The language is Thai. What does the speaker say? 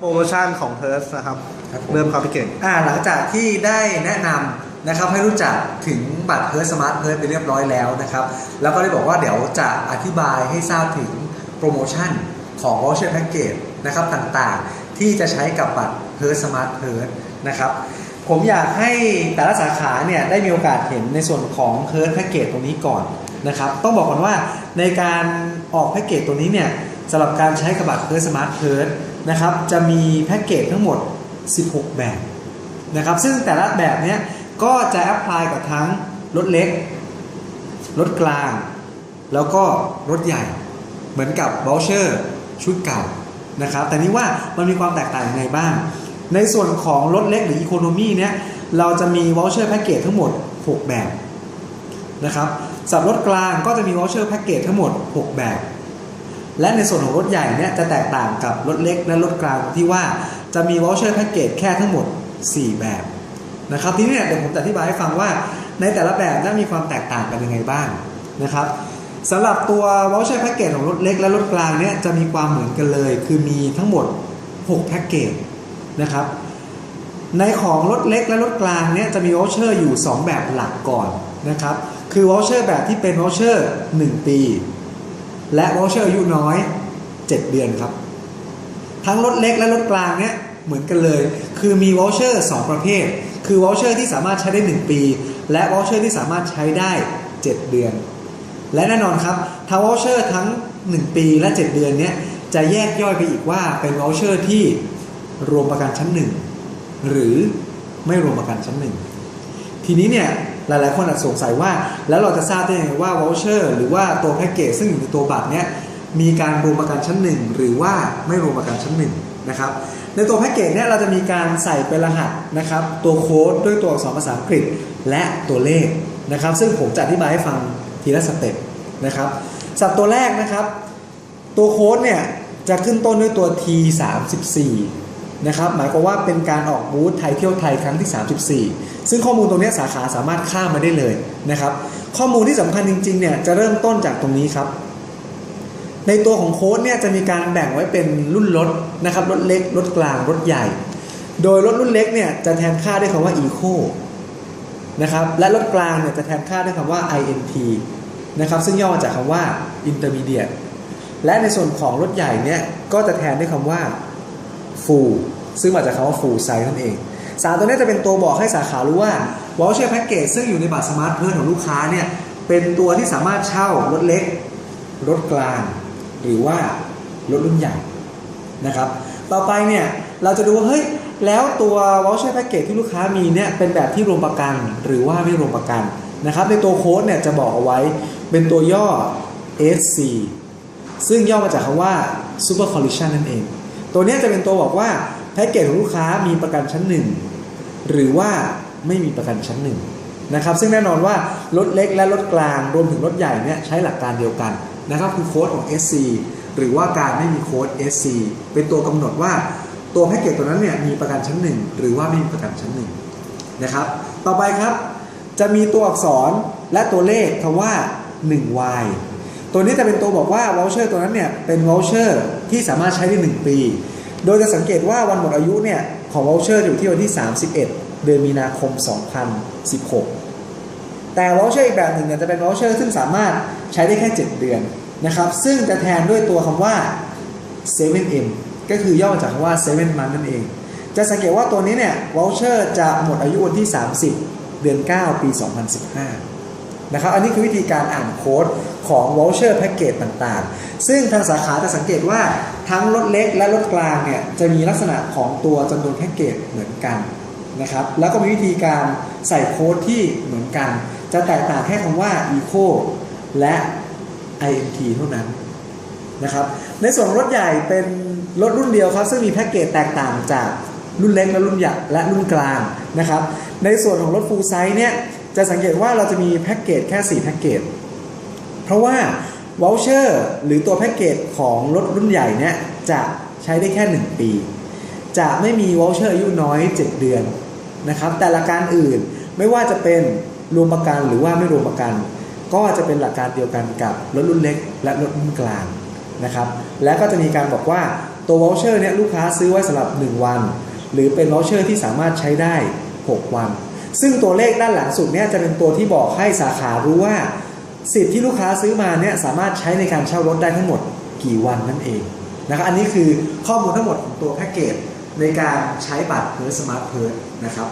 โปรโมชั่นของเทิร์สนะครับครับผม เริ่มครับพี่เก่ง อ่าหลังจากที่ได้แนะนำนะครับให้รู้จักถึงบัตรเพิร์สมาร์ทเพิร์สไปเรียบร้อยแล้วนะครับ แล้วก็ได้บอกว่าเดี๋ยวจะอธิบายให้ทราบถึงโปรโมชั่นของ voucher package นะครับต่างๆ ที่จะใช้กับบัตรเพิร์สมาร์ทเพิร์สนะครับ ผมอยากให้แต่ละสาขาเนี่ยได้มีโอกาสเห็นในส่วนของเพิร์สแพ็กเกจตรงนี้ก่อนนะครับต้องบอกก่อนว่าในการออกแพ็กเกจตัวนี้เนี่ยสำหรับการใช้กับบัตรเพิร์สมาร์ทเพิร์ส นะครับจะมีแพ็กเกจทั้งหมด 16 แบบนะครับซึ่งแต่ละแบบเนี้ยก็จะแอพพลายกับทั้งรถเล็ก รถกลาง แล้วก็รถใหญ่เหมือนกับวอลเชอร์ชุดเก่านะครับแต่นี้ว่ามันมีความแตกต่างยังไงบ้าง ในส่วนของรถเล็กหรืออีโคโนมีเนี้ยเราจะมีวอลเชอร์แพ็กเกจทั้งหมด 6 แบบนะครับสำหรับรถกลางก็จะมีวอลเชอร์แพ็กเกจทั้งหมด 6 แบบ และในส่วนของรถใหญ่เนี่ยจะแตกต่างกับรถเล็กและรถกลางที่ว่าจะมีวอลเชอร์แพ็กเกจแค่ทั้งหมด 4 แบบนะครับทีนี้เนี่ยเดี๋ยวผมจะอธิบายให้ฟังว่าในแต่ละแบบนั้นมีความแตกต่างกันยังไงบ้างนะครับสำหรับตัววอลเชอร์แพ็กเกจของรถเล็กและรถกลางเนี่ยจะมีความเหมือนกันเลย คือมีทั้งหมด 6 แพ็กเกจนะครับในของรถเล็กและรถกลางเนี่ยจะมีวอลเชอร์อยู่ 2 แบบหลักก่อนนะครับคือวอลเชอร์แบบที่เป็นวอลเชอร์1 ปี และวอลเชอร์อายุน้อย 7 เดือนครับ ทั้งรถเล็กและรถกลางเนี่ยเหมือนกันเลย คือมีวอลเชอร์2ประเภท คือวอลเชอร์ที่สามารถใช้ได้ 1 ปี และวอลเชอร์ที่สามารถใช้ได้ 7 เดือน และแน่นอนครับทางวอลเชอร์ทั้ง 1 ปีและ 7 เดือนเนี้ยจะแยกย่อยไปอีกว่าเป็นวอลเชอร์ที่รวมประกันชั้น 1 หรือไม่รวมประกันชั้น 1 ทีนี้เนี่ยหลาย ๆ คนอาจสงสัยว่า แล้วเราจะทราบได้ยังไงว่าวอลเชอร์หรือว่าตัวแพ็กเกจซึ่งอยู่ในตัวบัตรเนี่ยมีการรวมประกันชั้น1หรือว่าไม่รวมประกันชั้น1นะครับในตัวแพ็กเกจเนี่ยเราจะมีการใส่เป็นรหัสนะครับตัวโค้ดด้วยตัวอักษรภาษาอังกฤษและตัวเลขนะครับ ซึ่งผมจะอธิบายให้ฟังทีละสเต็ปนะครับสับตัวแรกนะครับ ตัวโค้ดเนี่ยจะขึ้นต้นด้วยตัว T 3 4 นะครับหมายความว่าเป็นการออกบูธไทยเที่ยวไทยครั้งที่ 34 ซึ่งข้อมูลตรงนี้สาขาสามารถข้ามมาได้เลยนะครับ ข้อมูลที่สำคัญจริงๆเนี่ยจะเริ่มต้นจากตรงนี้ครับ ในตัวของโค้ดเนี่ยจะมีการแบ่งไว้เป็นรุ่นรถนะครับรถเล็กรถกลางรถใหญ่ โดยรถรุ่นเล็กเนี่ยจะแทนค่าด้วยคำว่า eco นะครับและรถกลางเนี่ยจะแทนค่าด้วยคำว่า int นะครับซึ่งย่อมาจากคำว่า intermediate และในส่วนของรถใหญ่เนี่ยก็จะแทนด้วยคำว่า full ซึ่งมาจากคำว่า full size นั่นเอง สารตัวนี้จะเป็นตัวบอกให้สาขารู้ว่า voucher package ซึ่งอยู่ในบัตรสมาร์ทเพิร์ของลูกค้าเนี่ยเป็นตัวที่สามารถเช่ารถเล็ก รถกลาง หรือว่ารถรุ่นใหญ่นะครับ ต่อไปเนี่ยเราจะดูว่าเฮ้ยแล้วตัว voucher package ที่ลูกค้ามีเนี่ยเป็นแบบที่รวมประกันหรือว่าไม่รวมประกันนะครับ ในตัวโค้ดเนี่ยจะบอกเอาไว้เป็นตัวย่อ SC ซึ่งย่อมาจากคำว่า super collision นั่นเอง ตัวนี้จะเป็นตัวบอกว่าแพ็กเกจของลูกค้ามีประกันชั้นหนึ่งหรือว่าไม่มีประกันชั้นหนึ่งนะครับซึ่งแน่นอนว่ารถเล็กและรถกลางรวมถึงรถใหญ่เนี่ยใช้หลักการเดียวกันนะครับคือโค้ดของ SC หรือว่าการไม่มีโค้ด SC เป็นตัวกำหนดว่าตัวแพ็กเกจตัวนั้นเนี่ยมีประกันชั้นหนึ่งหรือว่าไม่มีประกันชั้นหนึ่งนะครับต่อไปครับจะมีตัวอักษรและตัวเลขคำว่า 1y ตัวนี้จะเป็นตัวบอกว่า voucher ตัวนั้นเนี่ยเป็น voucher ที่สามารถใช้ได้ 1 ปี โดยจะสังเกตว่าวันหมดอายุเนี่ยของ voucher อยู่ที่วันที่ 31 เดือนมีนาคม 2016 แต่ voucher อีกแบบหนึ่งเนี่ยจะเป็น voucher ซึ่งสามารถใช้ได้แค่ 7 เดือนนะครับซึ่งจะแทนด้วยตัวคำว่า 7m ก็คือย่อมาจากคำว่า7 month นั่นเอง จะสังเกตว่าตัวนี้เนี่ย voucher จะหมดอายุวันที่ 30 เดือน 9 ปี 2015 นะครับ อันนี้คือวิธีการอ่านโค้ดของ voucher package ต่างๆ ซึ่งทางสาขาจะสังเกตว่าทั้งรถเล็กและรถกลางเนี่ยจะมีลักษณะของตัวจำนวนแพ็กเกจเหมือนกันนะครับ แล้วก็มีวิธีการใส่โค้ดที่เหมือนกัน จะแตกต่างแค่คำว่า eco และ int เท่านั้นนะครับ ในส่วนรถใหญ่เป็นรถรุ่นเดียวครับ ซึ่งมีแพ็กเกจแตกต่างจากรุ่นเล็กและรุ่นใหญ่และรุ่นกลางนะครับ ในส่วนของรถ full size เนี่ย จะสังเกตว่าเราจะมีแพ็กเกจแค่ 4 แพ็กเกจ เพราะว่า voucher หรือตัวแพ็กเกจของรถรุ่นใหญ่เนี่ยจะใช้ได้แค่ 1 ปี จะไม่มี voucher อายุน้อย 7 เดือนนะครับ แต่หลักการอื่นไม่ว่าจะเป็นรวมประกันหรือว่าไม่รวมประกัน ก็จะเป็นหลักการเดียวกันกับรถรุ่นเล็ก และรถรุ่นกลางนะครับ และก็จะมีการบอกว่าตัววอลเชอร์เนี่ยลูกค้าซื้อไว้สำหรับ 1 วัน หรือเป็นวอลเชอร์ที่สามารถใช้ได้ 6 วัน ซึ่งตัวเลขด้านหลังสุดเนี่ยจะเป็นตัวที่บอกให้สาขารู้ว่าสิทธิ์ที่ลูกค้าซื้อมาเนี่ยสามารถใช้ในการเช่ารถได้ทั้งหมดกี่วันนั่นเองนะครับอันนี้คือข้อมูลทั้งหมดของตัวแพ็กเกจในการใช้บัตรเพิร์สมาร์ทเพิร์นะครับ